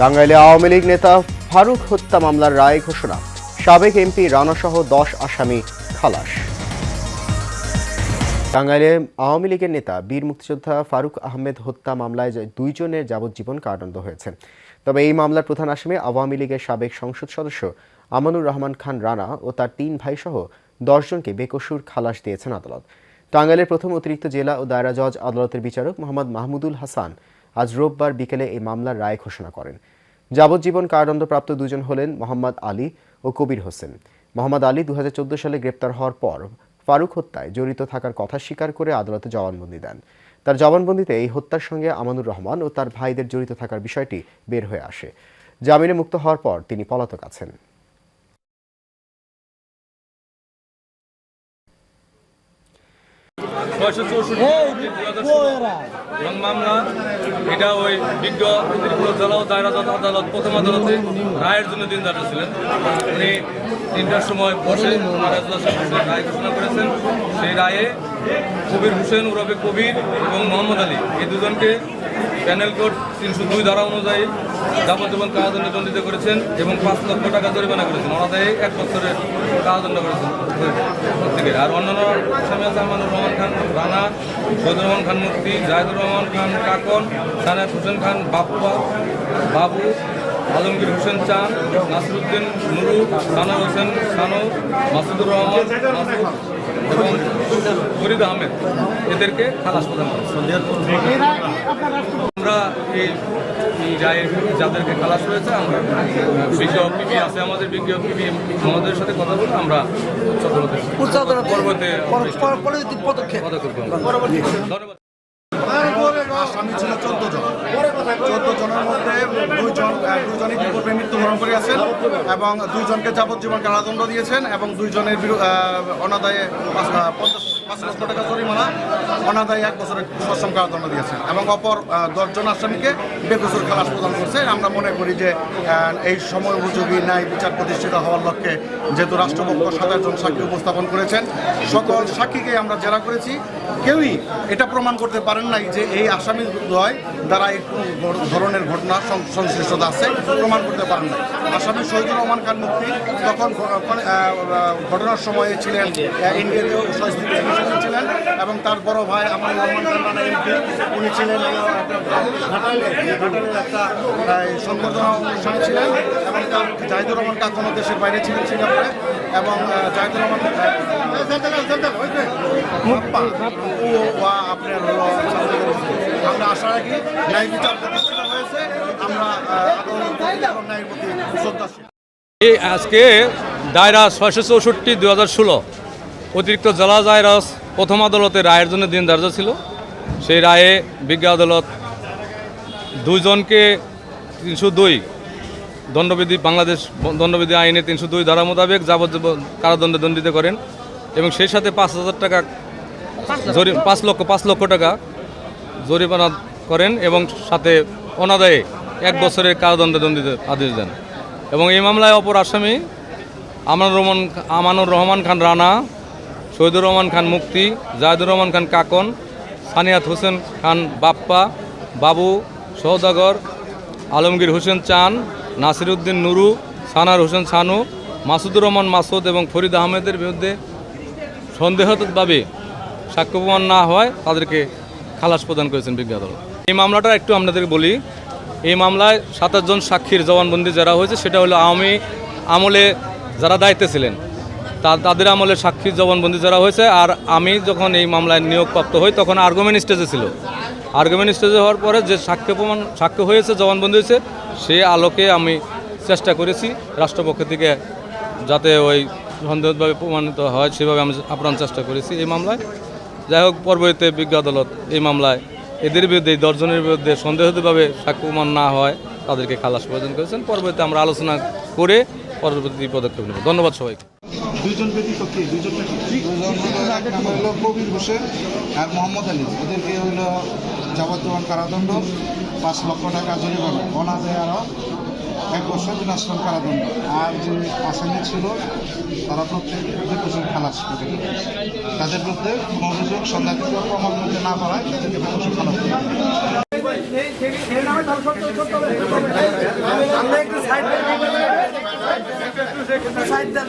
টাঙ্গাইলে আওয়ামী লীগ নেতা ফারুক হত্যা মামলার রায় ঘোষণা। সাবেক এমপি রানাসহ দশ আসামি খালাস। টাঙ্গাইলে আওয়ামী লীগের নেতা, বীর মুক্তিযোদ্ধা ফারুক আহমেদ হত্যা মামলায় দুইজনের যাবজ্জীবন কারাদণ্ড হয়েছে। তবে এই মামলার প্রধান আসামি আওয়ামী লীগের সাবেক সংসদ সদস্য আমানুর রহমান খান রানা ও তার তিন ভাইসহ দশজনকে বেকসুর খালাস দিয়েছেন আদালত। টাঙ্গাইলের প্রথম অতিরিক্ত জেলা ও দায়রা জজ আদালতের বিচারক মোহাম্মদ মাহমুদুল হাসান আজ রোববার বিকেলে এই মামলার রায় ঘোষণা করেন। যাবজ্জীবন কারাদণ্ডপ্রাপ্ত দুজন হলেন মোহাম্মদ আলী ও কবির হোসেন। মোহাম্মদ আলী দু হাজার চোদ্দ সালে গ্রেপ্তার হওয়ার পর ফারুক হত্যায় জড়িত থাকার কথা স্বীকার করে আদালতে জবানবন্দি দেন। তার জবানবন্দিতে এই হত্যার সঙ্গে আমানুর রহমান ও তার ভাইদের জড়িত থাকার বিষয়টি বের হয়ে আসে। জামিনে মুক্ত হওয়ার পর তিনি পলাতক আছেন। ছয়শো চৌষট্টি এবং মামলা এটা ওই বিজ্ঞ অতিরিক্ত জেলা ও দায়রা আদালত প্রথম আদালতে রায়ের জন্য দিন দাঁড়া ছিলেন। উনি তিনটার সময় বসে রায় ঘোষণা করেছেন। সেই রায়ে কবির হুসেন ওরফে কবির এবং মোহাম্মদ আলী এই দুজনকে প্যানেল কোড তিনশো দুই ধারা অনুযায়ী যাবজ্জীবন কারাদণ্ডে দণ্ডিত করেছেন এবং পাঁচ লক্ষ টাকা জরিমানা করেছেন। অনাদায়ে এক বছরের কারাদণ্ড করেছেন। প্রত্যেকে আর অন্যান্য আসামি আছে রহমান খান, রানা সৈয়দুর রহমান খান মুক্তি জাহিদুর রহমান খান কাকন সানাত হোসেন খান বাপ্পা, বাবু, আলমগীর হোসেন চান নাসিরুদ্দিন নুরু সানা হোসেন সানু, মাসুদুর রহমান এবং ফরিদ আহমেদ। এদেরকে খালাস প্রদান করেছে আমরা এই যাদেরকে খালাস হয়েছে আমরা বিজ্ঞ পিপি আছে আমাদের বিজ্ঞ পিপি আমাদের সাথে কথা বলে আমরা পরবর্তী পদক্ষেপ। ধন্যবাদ। আসামি ছিল চোদ্দ জন। চোদ্দ জনের মধ্যে দুইজন আহ, দুজনই পূর্বে মৃত্যুবরণ করিয়াছেন এবং দুইজনকে যাবজ্জীবন কারাদণ্ড দিয়েছেন এবং দুইজনের অনাদায়ে পঞ্চাশ পাঁচ লক্ষ টাকা জরিমানা অনাদায়ে এক বছরের সশ্রম কারাদণ্ড দিয়েছেন এবং অপর দশজন আসামিকে বেকসুর খালাস প্রদান করছে। আমরা মনে করি যে এই সময় উপযোগী ন্যায় বিচার প্রতিষ্ঠিত হওয়ার লক্ষ্যে যেহেতু রাষ্ট্রপক্ষ সাতাশ সাক্ষী উপস্থাপন করেছেন সকল সাক্ষীকে আমরা জেরা করেছি। কেউই এটা প্রমাণ করতে পারেন নাই যে এই আসামি দ্বয় দ্বারা কোনো ধরনের ঘটনা সংশ্লিষ্টতা আছে, প্রমাণ করতে পারেন না আসামি শহীদুর রহমান খান মুক্তি তখন ঘটনার সময়ে ছিলেন ইন্ডিয়াতেও ছিলেন এবং তার বড় ভাই আমার রহমান খান রানা এমপি উনি ছিলেন একটা সংবর্ধনা অনুষ্ঠানে ছিলেন এবং তার জাহিদুর রহমান কাকনো দেশের বাইরে ছিলেন সিঙ্গাপুরে এবং জাহিদুর রহমান আপনার হলো, আমরা আশা রাখি ন্যায় বিচার এই আজকে দায়রা ছয়শো চৌষট্টি দু হাজার ষোলো অতিরিক্ত জেলা দায়রা প্রথম আদালতে রায়ের জন্য দিন ধার্য ছিল। সেই রায়ে বিজ্ঞ আদালত দুইজনকে তিনশো দুই দণ্ডবিধি, বাংলাদেশ দণ্ডবিধি আইনে তিনশো দুই ধারা মোতাবেক যাবজ্জীবন কারাদণ্ডে দণ্ডিত করেন এবং সেই সাথে পাঁচ হাজার টাকা জরি পাঁচ লক্ষ পাঁচ লক্ষ টাকা জরিমানা করেন এবং সাথে অনাদায়ে এক বছরের কারাদণ্ডে দণ্ডিত আদেশ দেন। এবং এই মামলায় অপর আসামি আমানুর রহমান আমানুর রহমান খান রানা, শহীদুর রহমান খান মুক্তি, জাহিদুর রহমান খান কাকন, সানিয়াত হোসেন খান বাপ্পা, বাবু সৌদাগর আলমগীর হোসেন চান নাসিরউদ্দিন নুরু, সানার হোসেন সানু, মাসুদুর রহমান মাসুদ এবং ফরিদ আহমেদের বিরুদ্ধে সন্দেহভাবে সাক্ষ্য প্রমাণ না হয় তাদেরকে খালাস প্রদান করেছেন বিজ্ঞ আদালত। এই মামলাটা একটু আপনাদেরকে বলি এই মামলায় সাতাশ জন সাক্ষীর জবানবন্দি যারা হয়েছে, সেটা হলো আওয়ামী আমলে যারা দায়িত্বে ছিলেন তাদের আমলে সাক্ষীর জবানবন্দি যারা হয়েছে। আর আমি যখন এই মামলায় নিয়োগপ্রাপ্ত হই, তখন আর্গুমেন্ট স্টেজে ছিল। আর্গুমেন্ট স্টেজে হওয়ার পরে যে সাক্ষ্য প্রমাণ সাক্ষ্য হয়েছে, জবানবন্দি হয়েছে, সে আলোকে আমি চেষ্টা করেছি রাষ্ট্রপক্ষ থেকে যাতে ওই সন্দেহভাবে প্রমাণিত হয়, সেভাবে আমি আপ্রাণ চেষ্টা করেছি এই মামলায়। যাই হোক, পরবর্তীতে বিজ্ঞ আদালত এই মামলায় এদের বিরুদ্ধে দশজনের বিরুদ্ধে সন্দেহভাবে সাক্ষ্য প্রমাণ না হয়, তাদেরকে খালাস প্রয়োজন করেছেন। পরবর্তীতে আমরা আলোচনা করে পরবর্তী পদক্ষেপ নেব। ধন্যবাদ সবাইকে। দুইজন ব্যতীত দুইজন কবির হোসেন আর মোহাম্মদ আলী। হইল যাবজ্জীবন কারাদণ্ড, পাঁচ লক্ষ টাকা জরিমানা। অনাদায় আরও এক বছর বিনাশ্রম কারাদণ্ড। আর যে আসামি ছিল, তারা প্রত্যেক দুই বছর খালাস করে। তাদের বিরুদ্ধে কোনো অভিযোগ, সন্দেহ প্রমাণ করতে না পারায় তাদেরকে দুই বছর খালাস করে। সাইড দেন।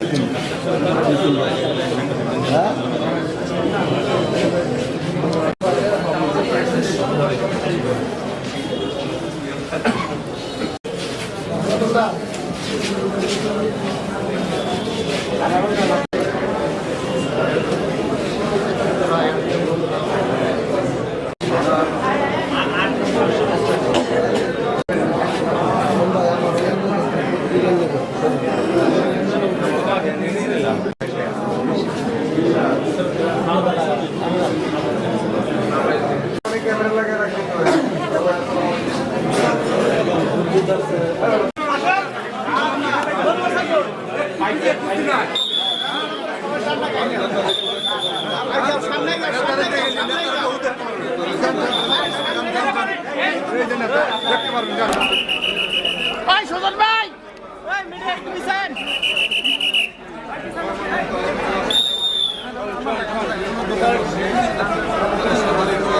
ভাই সুজন ভাই। মিডিয়া